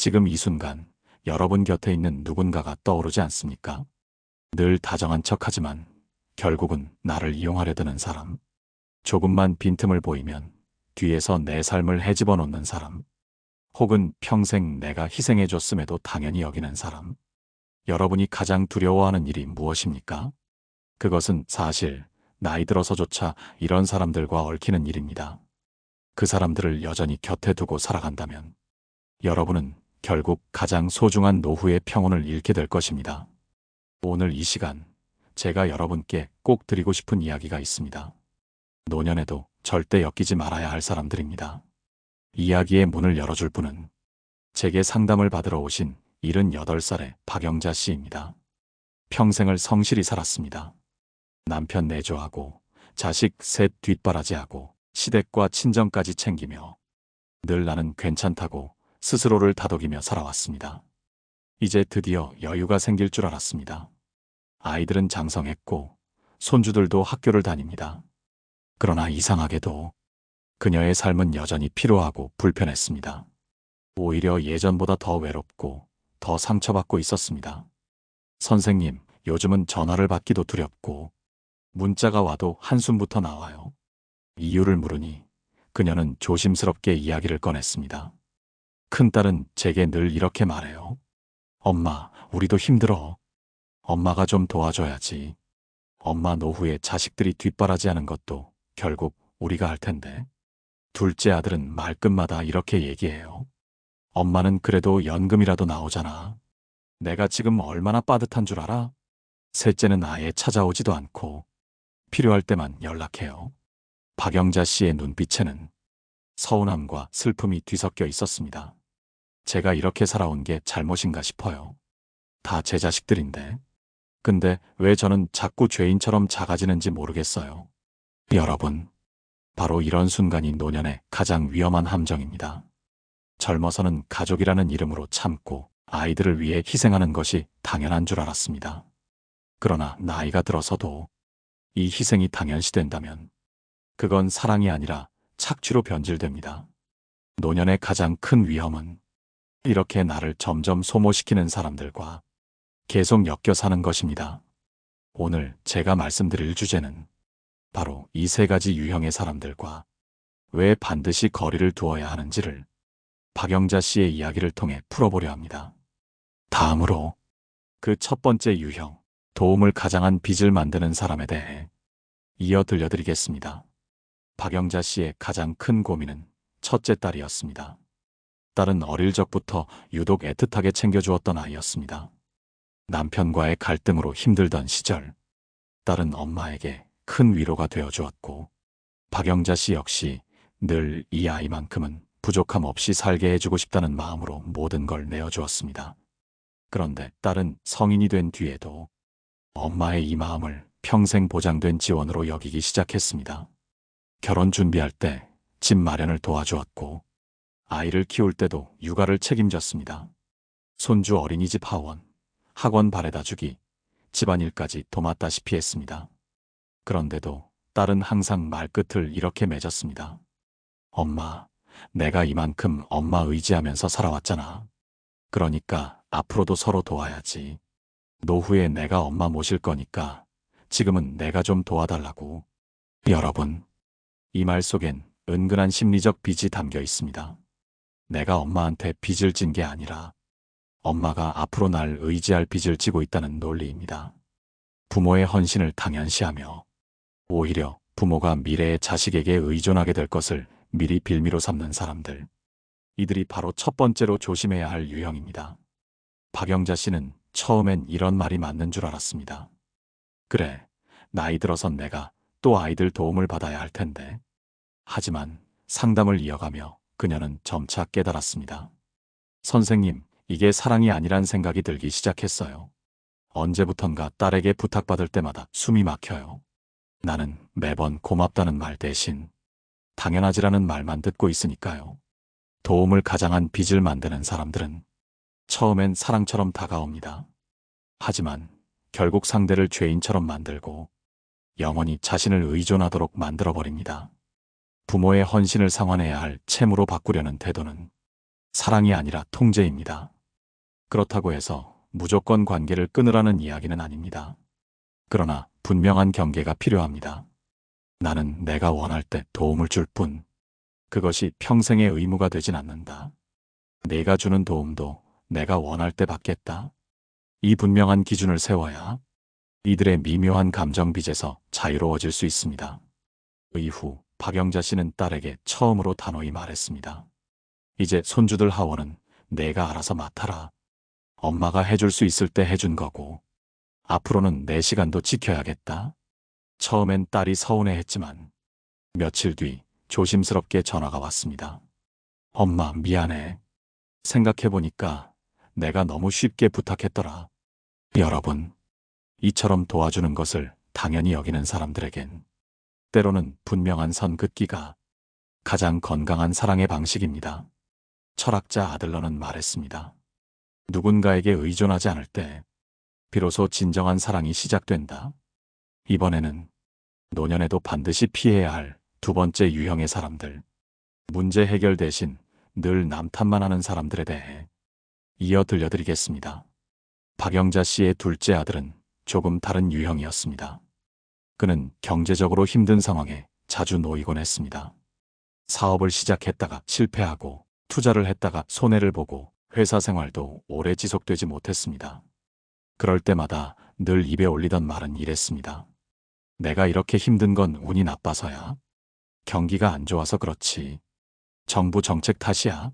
지금 이 순간 여러분 곁에 있는 누군가가 떠오르지 않습니까? 늘 다정한 척 하지만 결국은 나를 이용하려 드는 사람. 조금만 빈틈을 보이면 뒤에서 내 삶을 헤집어 놓는 사람. 혹은 평생 내가 희생해줬음에도 당연히 여기는 사람. 여러분이 가장 두려워하는 일이 무엇입니까? 그것은 사실 나이 들어서조차 이런 사람들과 얽히는 일입니다. 그 사람들을 여전히 곁에 두고 살아간다면 여러분은 결국 가장 소중한 노후의 평온을 잃게 될 것입니다. 오늘 이 시간 제가 여러분께 꼭 드리고 싶은 이야기가 있습니다. 노년에도 절대 엮이지 말아야 할 사람들입니다. 이야기의 문을 열어줄 분은 제게 상담을 받으러 오신 78살의 박영자 씨입니다. 평생을 성실히 살았습니다. 남편 내조하고 자식 셋 뒷바라지하고 시댁과 친정까지 챙기며 늘 나는 괜찮다고 스스로를 다독이며 살아왔습니다. 이제 드디어 여유가 생길 줄 알았습니다. 아이들은 장성했고 손주들도 학교를 다닙니다. 그러나 이상하게도 그녀의 삶은 여전히 피로하고 불편했습니다. 오히려 예전보다 더 외롭고 더 상처받고 있었습니다. 선생님, 요즘은 전화를 받기도 두렵고 문자가 와도 한숨부터 나와요. 이유를 물으니 그녀는 조심스럽게 이야기를 꺼냈습니다. 큰딸은 제게 늘 이렇게 말해요. 엄마, 우리도 힘들어. 엄마가 좀 도와줘야지. 엄마 노후에 자식들이 뒷바라지하는 것도 결국 우리가 할 텐데. 둘째 아들은 말끝마다 이렇게 얘기해요. 엄마는 그래도 연금이라도 나오잖아. 내가 지금 얼마나 빠듯한 줄 알아? 셋째는 아예 찾아오지도 않고 필요할 때만 연락해요. 박영자 씨의 눈빛에는 서운함과 슬픔이 뒤섞여 있었습니다. 제가 이렇게 살아온 게 잘못인가 싶어요. 다 제 자식들인데. 근데 왜 저는 자꾸 죄인처럼 작아지는지 모르겠어요. 여러분, 바로 이런 순간이 노년의 가장 위험한 함정입니다. 젊어서는 가족이라는 이름으로 참고 아이들을 위해 희생하는 것이 당연한 줄 알았습니다. 그러나 나이가 들어서도 이 희생이 당연시된다면 그건 사랑이 아니라 착취로 변질됩니다. 노년의 가장 큰 위험은 이렇게 나를 점점 소모시키는 사람들과 계속 엮여 사는 것입니다. 오늘 제가 말씀드릴 주제는 바로 이 세 가지 유형의 사람들과 왜 반드시 거리를 두어야 하는지를 박영자 씨의 이야기를 통해 풀어보려 합니다. 다음으로 그 첫 번째 유형, 도움을 가장한 빚을 만드는 사람에 대해 이어 들려드리겠습니다. 박영자 씨의 가장 큰 고민은 첫째 딸이었습니다. 딸은 어릴 적부터 유독 애틋하게 챙겨주었던 아이였습니다. 남편과의 갈등으로 힘들던 시절, 딸은 엄마에게 큰 위로가 되어 주었고, 박영자 씨 역시 늘 이 아이만큼은 부족함 없이 살게 해주고 싶다는 마음으로 모든 걸 내어주었습니다. 그런데 딸은 성인이 된 뒤에도 엄마의 이 마음을 평생 보장된 지원으로 여기기 시작했습니다. 결혼 준비할 때 집 마련을 도와주었고, 아이를 키울 때도 육아를 책임졌습니다. 손주 어린이집 하원, 학원 바래다 주기, 집안일까지 도맡다시피 했습니다. 그런데도 딸은 항상 말끝을 이렇게 맺었습니다. 엄마, 내가 이만큼 엄마 의지하면서 살아왔잖아. 그러니까 앞으로도 서로 도와야지. 노후에 내가 엄마 모실 거니까 지금은 내가 좀 도와달라고. 여러분, 이 말 속엔 은근한 심리적 빚이 담겨 있습니다. 내가 엄마한테 빚을 진 게 아니라 엄마가 앞으로 날 의지할 빚을 지고 있다는 논리입니다. 부모의 헌신을 당연시하며 오히려 부모가 미래의 자식에게 의존하게 될 것을 미리 빌미로 삼는 사람들. 이들이 바로 첫 번째로 조심해야 할 유형입니다. 박영자 씨는 처음엔 이런 말이 맞는 줄 알았습니다. 그래, 나이 들어선 내가 또 아이들 도움을 받아야 할 텐데. 하지만 상담을 이어가며 그녀는 점차 깨달았습니다. 선생님, 이게 사랑이 아니란 생각이 들기 시작했어요. 언제부턴가 딸에게 부탁받을 때마다 숨이 막혀요. 나는 매번 고맙다는 말 대신 당연하지라는 말만 듣고 있으니까요. 도움을 가장한 빚을 만드는 사람들은 처음엔 사랑처럼 다가옵니다. 하지만 결국 상대를 죄인처럼 만들고 영원히 자신을 의존하도록 만들어버립니다. 부모의 헌신을 상환해야 할 채무로 바꾸려는 태도는 사랑이 아니라 통제입니다. 그렇다고 해서 무조건 관계를 끊으라는 이야기는 아닙니다. 그러나 분명한 경계가 필요합니다. 나는 내가 원할 때 도움을 줄 뿐, 그것이 평생의 의무가 되진 않는다. 내가 주는 도움도 내가 원할 때 받겠다. 이 분명한 기준을 세워야 이들의 미묘한 감정 빚에서 자유로워질 수 있습니다. 이후 박영자 씨는 딸에게 처음으로 단호히 말했습니다. 이제 손주들 하원은 내가 알아서 맡아라. 엄마가 해줄 수 있을 때 해준 거고, 앞으로는 내 시간도 지켜야겠다. 처음엔 딸이 서운해 했지만, 며칠 뒤 조심스럽게 전화가 왔습니다. 엄마, 미안해. 생각해보니까 내가 너무 쉽게 부탁했더라. 여러분, 이처럼 도와주는 것을 당연히 여기는 사람들에겐 때로는 분명한 선 긋기가 가장 건강한 사랑의 방식입니다. 철학자 아들러는 말했습니다. 누군가에게 의존하지 않을 때 비로소 진정한 사랑이 시작된다. 이번에는 노년에도 반드시 피해야 할 두 번째 유형의 사람들. 문제 해결 대신 늘 남탓만 하는 사람들에 대해 이어 들려드리겠습니다. 박영자 씨의 둘째 아들은 조금 다른 유형이었습니다. 그는 경제적으로 힘든 상황에 자주 놓이곤 했습니다. 사업을 시작했다가 실패하고 투자를 했다가 손해를 보고 회사 생활도 오래 지속되지 못했습니다. 그럴 때마다 늘 입에 올리던 말은 이랬습니다. 내가 이렇게 힘든 건 운이 나빠서야. 경기가 안 좋아서 그렇지. 정부 정책 탓이야.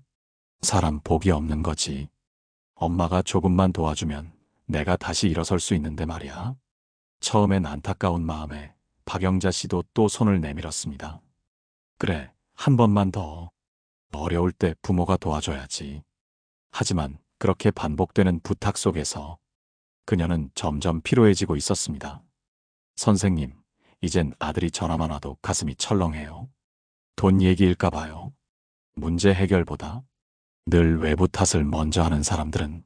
사람 복이 없는 거지. 엄마가 조금만 도와주면 내가 다시 일어설 수 있는데 말이야. 처음엔 안타까운 마음에 박영자 씨도 또 손을 내밀었습니다. 그래, 한 번만 더. 어려울 때 부모가 도와줘야지. 하지만 그렇게 반복되는 부탁 속에서 그녀는 점점 피로해지고 있었습니다. 선생님, 이젠 아들이 전화만 와도 가슴이 철렁해요. 돈 얘기일까 봐요. 문제 해결보다 늘 외부 탓을 먼저 하는 사람들은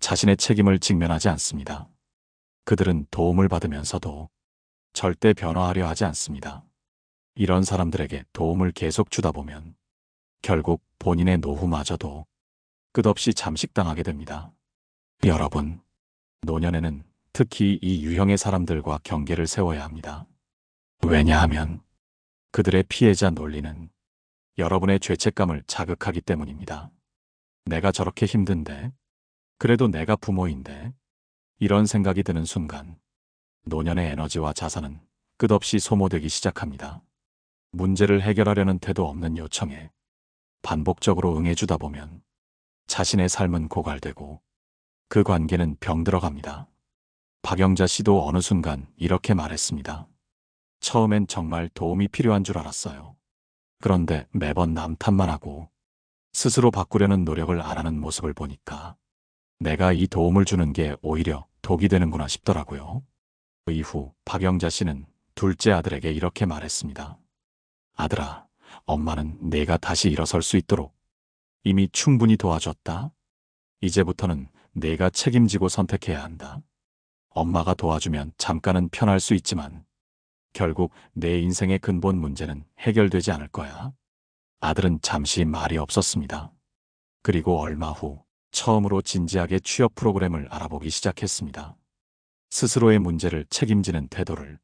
자신의 책임을 직면하지 않습니다. 그들은 도움을 받으면서도 절대 변화하려 하지 않습니다. 이런 사람들에게 도움을 계속 주다 보면 결국 본인의 노후마저도 끝없이 잠식당하게 됩니다. 여러분, 노년에는 특히 이 유형의 사람들과 경계를 세워야 합니다. 왜냐하면 그들의 피해자 논리는 여러분의 죄책감을 자극하기 때문입니다. 내가 저렇게 힘든데, 그래도 내가 부모인데, 이런 생각이 드는 순간, 노년의 에너지와 자산은 끝없이 소모되기 시작합니다. 문제를 해결하려는 태도 없는 요청에 반복적으로 응해주다 보면 자신의 삶은 고갈되고 그 관계는 병들어갑니다. 박영자 씨도 어느 순간 이렇게 말했습니다. 처음엔 정말 도움이 필요한 줄 알았어요. 그런데 매번 남 탓만 하고 스스로 바꾸려는 노력을 안 하는 모습을 보니까 내가 이 도움을 주는 게 오히려 독이 되는구나 싶더라고요. 그 이후 박영자 씨는 둘째 아들에게 이렇게 말했습니다. 아들아, 엄마는 내가 다시 일어설 수 있도록 이미 충분히 도와줬다. 이제부터는 내가 책임지고 선택해야 한다. 엄마가 도와주면 잠깐은 편할 수 있지만 결국 내 인생의 근본 문제는 해결되지 않을 거야. 아들은 잠시 말이 없었습니다. 그리고 얼마 후 처음으로 진지하게 취업 프로그램을 알아보기 시작했습니다. 스스로의 문제를 책임지는 태도를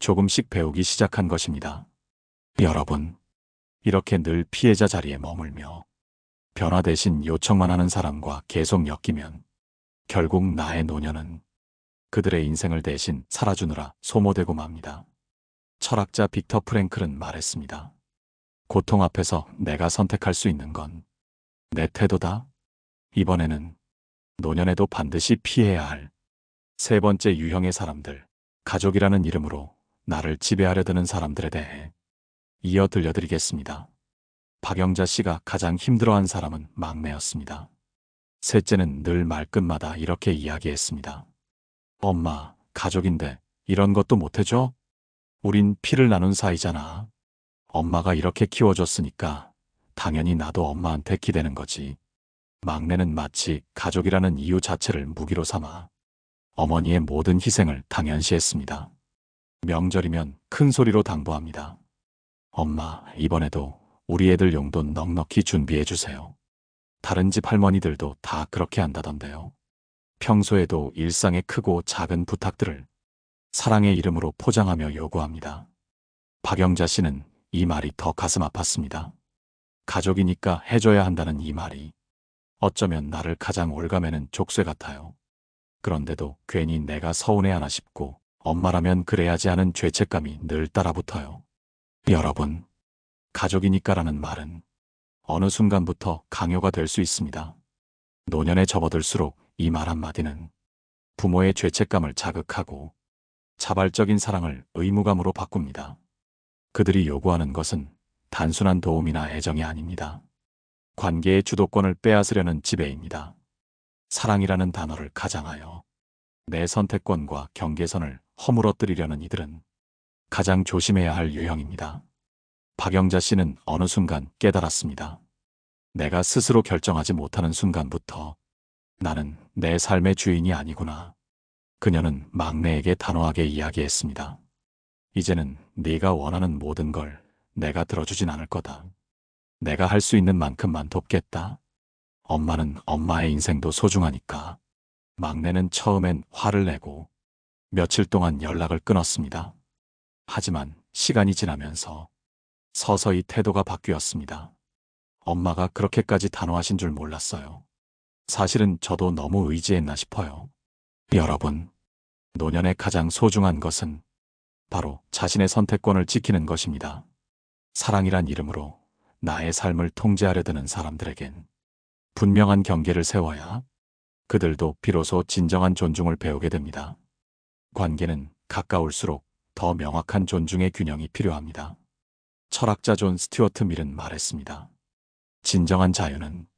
조금씩 배우기 시작한 것입니다. 여러분, 이렇게 늘 피해자 자리에 머물며 변화 대신 요청만 하는 사람과 계속 엮이면 결국 나의 노년은 그들의 인생을 대신 살아주느라 소모되고 맙니다. 철학자 빅터 프랭클은 말했습니다. 고통 앞에서 내가 선택할 수 있는 건 내 태도다. 이번에는 노년에도 반드시 피해야 할 세 번째 유형의 사람들, 가족이라는 이름으로 나를 지배하려 드는 사람들에 대해 이어 들려드리겠습니다. 박영자 씨가 가장 힘들어한 사람은 막내였습니다. 셋째는 늘 말끝마다 이렇게 이야기했습니다. 엄마, 가족인데 이런 것도 못해줘? 우린 피를 나눈 사이잖아. 엄마가 이렇게 키워줬으니까 당연히 나도 엄마한테 기대는 거지. 막내는 마치 가족이라는 이유 자체를 무기로 삼아 어머니의 모든 희생을 당연시했습니다. 명절이면 큰 소리로 당부합니다. 엄마, 이번에도 우리 애들 용돈 넉넉히 준비해 주세요. 다른 집 할머니들도 다 그렇게 한다던데요. 평소에도 일상의 크고 작은 부탁들을 사랑의 이름으로 포장하며 요구합니다. 박영자 씨는 이 말이 더 가슴 아팠습니다. 가족이니까 해줘야 한다는 이 말이 어쩌면 나를 가장 올가매는 족쇄 같아요. 그런데도 괜히 내가 서운해하나 싶고 엄마라면 그래야지 하는 죄책감이 늘 따라붙어요. 여러분, 가족이니까라는 말은 어느 순간부터 강요가 될 수 있습니다. 노년에 접어들수록 이 말 한마디는 부모의 죄책감을 자극하고 자발적인 사랑을 의무감으로 바꿉니다. 그들이 요구하는 것은 단순한 도움이나 애정이 아닙니다. 관계의 주도권을 빼앗으려는 지배입니다. 사랑이라는 단어를 가장하여 내 선택권과 경계선을 허물어뜨리려는 이들은 가장 조심해야 할 유형입니다. 박영자 씨는 어느 순간 깨달았습니다. 내가 스스로 결정하지 못하는 순간부터 나는 내 삶의 주인이 아니구나. 그녀는 막내에게 단호하게 이야기했습니다. 이제는 네가 원하는 모든 걸 내가 들어주진 않을 거다. 내가 할 수 있는 만큼만 돕겠다. 엄마는 엄마의 인생도 소중하니까. 막내는 처음엔 화를 내고 며칠 동안 연락을 끊었습니다. 하지만 시간이 지나면서 서서히 태도가 바뀌었습니다. 엄마가 그렇게까지 단호하신 줄 몰랐어요. 사실은 저도 너무 의지했나 싶어요. 여러분, 노년의 가장 소중한 것은 바로 자신의 선택권을 지키는 것입니다. 사랑이란 이름으로 나의 삶을 통제하려 드는 사람들에겐 분명한 경계를 세워야 그들도 비로소 진정한 존중을 배우게 됩니다. 관계는 가까울수록 더 명확한 존중의 균형이 필요합니다. 철학자 존 스튜어트 밀은 말했습니다. 진정한 자유는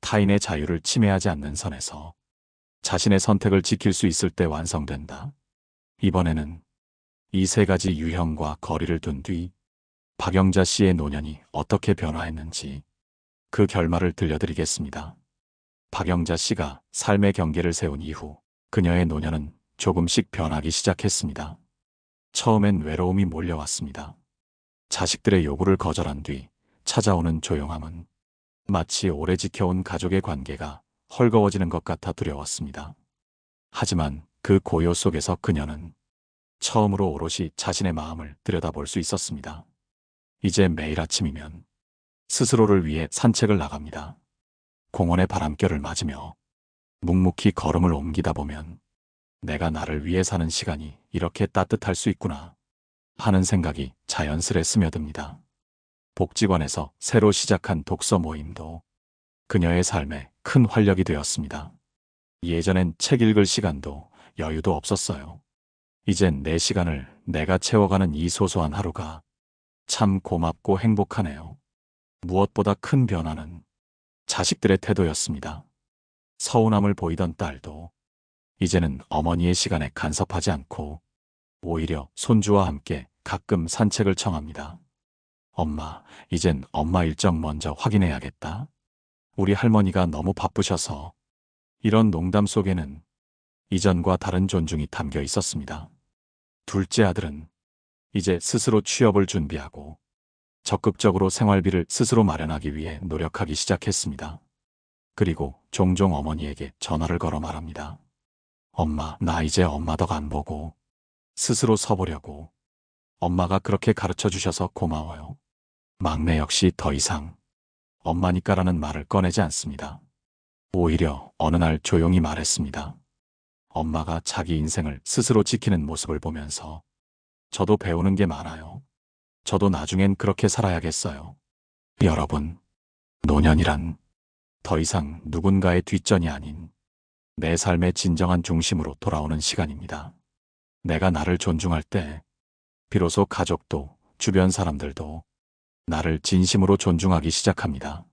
타인의 자유를 침해하지 않는 선에서 자신의 선택을 지킬 수 있을 때 완성된다. 이번에는 이 세 가지 유형과 거리를 둔 뒤 박영자 씨의 노년이 어떻게 변화했는지 그 결말을 들려드리겠습니다. 박영자 씨가 삶의 경계를 세운 이후 그녀의 노년은 조금씩 변하기 시작했습니다. 처음엔 외로움이 몰려왔습니다. 자식들의 요구를 거절한 뒤 찾아오는 조용함은 마치 오래 지켜온 가족의 관계가 헐거워지는 것 같아 두려웠습니다. 하지만 그 고요 속에서 그녀는 처음으로 오롯이 자신의 마음을 들여다볼 수 있었습니다. 이제 매일 아침이면 스스로를 위해 산책을 나갑니다. 공원의 바람결을 맞으며 묵묵히 걸음을 옮기다 보면 내가 나를 위해 사는 시간이 이렇게 따뜻할 수 있구나 하는 생각이 자연스레 스며듭니다. 복지관에서 새로 시작한 독서 모임도 그녀의 삶에 큰 활력이 되었습니다. 예전엔 책 읽을 시간도 여유도 없었어요. 이젠 내 시간을 내가 채워가는 이 소소한 하루가 참 고맙고 행복하네요. 무엇보다 큰 변화는 자식들의 태도였습니다. 서운함을 보이던 딸도 이제는 어머니의 시간에 간섭하지 않고 오히려 손주와 함께 가끔 산책을 청합니다. 엄마, 이젠 엄마 일정 먼저 확인해야겠다. 우리 할머니가 너무 바쁘셔서 이런 농담 속에는 이전과 다른 존중이 담겨 있었습니다. 둘째 아들은 이제 스스로 취업을 준비하고 적극적으로 생활비를 스스로 마련하기 위해 노력하기 시작했습니다. 그리고 종종 어머니에게 전화를 걸어 말합니다. 엄마, 나 이제 엄마 덕 안 보고 스스로 서보려고. 엄마가 그렇게 가르쳐 주셔서 고마워요. 막내 역시 더 이상 엄마니까라는 말을 꺼내지 않습니다. 오히려 어느 날 조용히 말했습니다. 엄마가 자기 인생을 스스로 지키는 모습을 보면서 저도 배우는 게 많아요. 저도 나중엔 그렇게 살아야겠어요. 여러분, 노년이란 더 이상 누군가의 뒷전이 아닌 내 삶의 진정한 중심으로 돌아오는 시간입니다. 내가 나를 존중할 때 비로소 가족도 주변 사람들도 나를 진심으로 존중하기 시작합니다.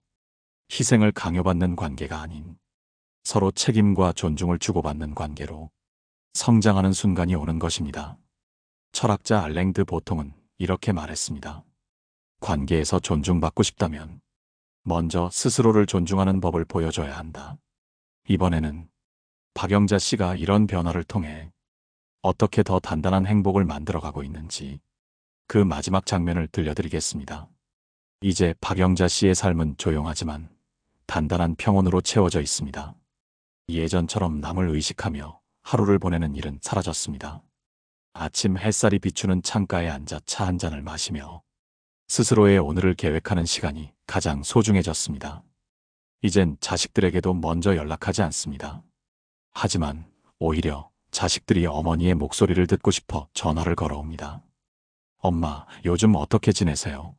희생을 강요받는 관계가 아닌 서로 책임과 존중을 주고받는 관계로 성장하는 순간이 오는 것입니다. 철학자 알랭드 보통은 이렇게 말했습니다. 관계에서 존중받고 싶다면 먼저 스스로를 존중하는 법을 보여줘야 한다. 이번에는 박영자 씨가 이런 변화를 통해 어떻게 더 단단한 행복을 만들어가고 있는지 그 마지막 장면을 들려드리겠습니다. 이제 박영자 씨의 삶은 조용하지만 단단한 평온으로 채워져 있습니다. 예전처럼 남을 의식하며 하루를 보내는 일은 사라졌습니다. 아침 햇살이 비추는 창가에 앉아 차 한 잔을 마시며 스스로의 오늘을 계획하는 시간이 가장 소중해졌습니다. 이젠 자식들에게도 먼저 연락하지 않습니다. 하지만 오히려 자식들이 어머니의 목소리를 듣고 싶어 전화를 걸어옵니다. 엄마, 요즘 어떻게 지내세요?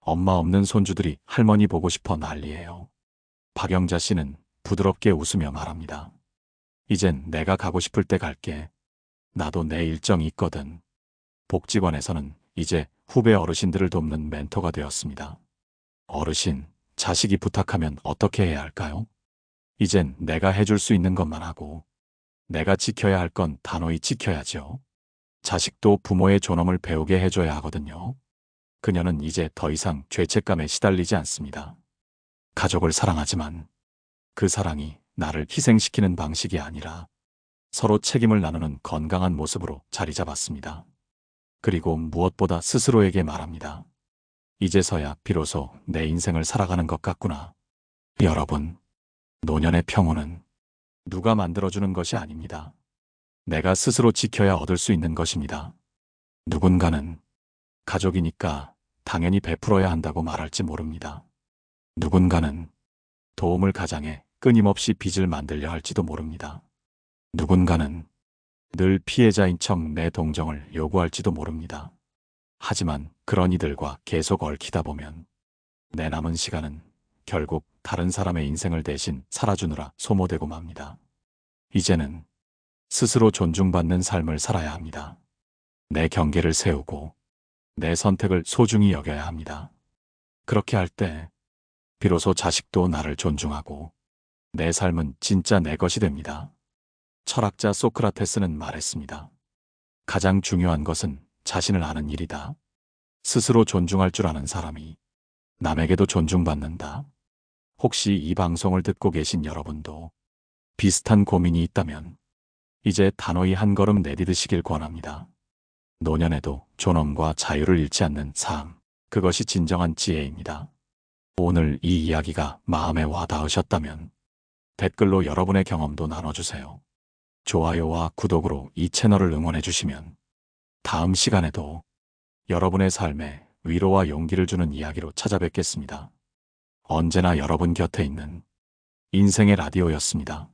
엄마 없는 손주들이 할머니 보고 싶어 난리예요. 박영자 씨는 부드럽게 웃으며 말합니다. 이젠 내가 가고 싶을 때 갈게. 나도 내 일정이 있거든. 복지관에서는 이제 후배 어르신들을 돕는 멘토가 되었습니다. 어르신, 자식이 부탁하면 어떻게 해야 할까요? 이젠 내가 해줄 수 있는 것만 하고, 내가 지켜야 할 건 단호히 지켜야죠. 자식도 부모의 존엄을 배우게 해줘야 하거든요. 그녀는 이제 더 이상 죄책감에 시달리지 않습니다. 가족을 사랑하지만 그 사랑이 나를 희생시키는 방식이 아니라 서로 책임을 나누는 건강한 모습으로 자리 잡았습니다. 그리고 무엇보다 스스로에게 말합니다. 이제서야 비로소 내 인생을 살아가는 것 같구나. 여러분, 노년의 평온은 누가 만들어주는 것이 아닙니다. 내가 스스로 지켜야 얻을 수 있는 것입니다. 누군가는 가족이니까 당연히 베풀어야 한다고 말할지 모릅니다. 누군가는 도움을 가장해 끊임없이 빚을 만들려 할지도 모릅니다. 누군가는 늘 피해자인 척 내 동정을 요구할지도 모릅니다. 하지만 그런 이들과 계속 얽히다 보면 내 남은 시간은 결국 다른 사람의 인생을 대신 살아주느라 소모되고 맙니다. 이제는 스스로 존중받는 삶을 살아야 합니다. 내 경계를 세우고 내 선택을 소중히 여겨야 합니다. 그렇게 할 때 비로소 자식도 나를 존중하고 내 삶은 진짜 내 것이 됩니다. 철학자 소크라테스는 말했습니다. 가장 중요한 것은 자신을 아는 일이다. 스스로 존중할 줄 아는 사람이 남에게도 존중받는다. 혹시 이 방송을 듣고 계신 여러분도 비슷한 고민이 있다면 이제 단호히 한 걸음 내디드시길 권합니다. 노년에도 존엄과 자유를 잃지 않는 삶, 그것이 진정한 지혜입니다. 오늘 이 이야기가 마음에 와 닿으셨다면 댓글로 여러분의 경험도 나눠주세요. 좋아요와 구독으로 이 채널을 응원해주시면 다음 시간에도 여러분의 삶에 위로와 용기를 주는 이야기로 찾아뵙겠습니다. 언제나 여러분 곁에 있는 인생의 라디오였습니다.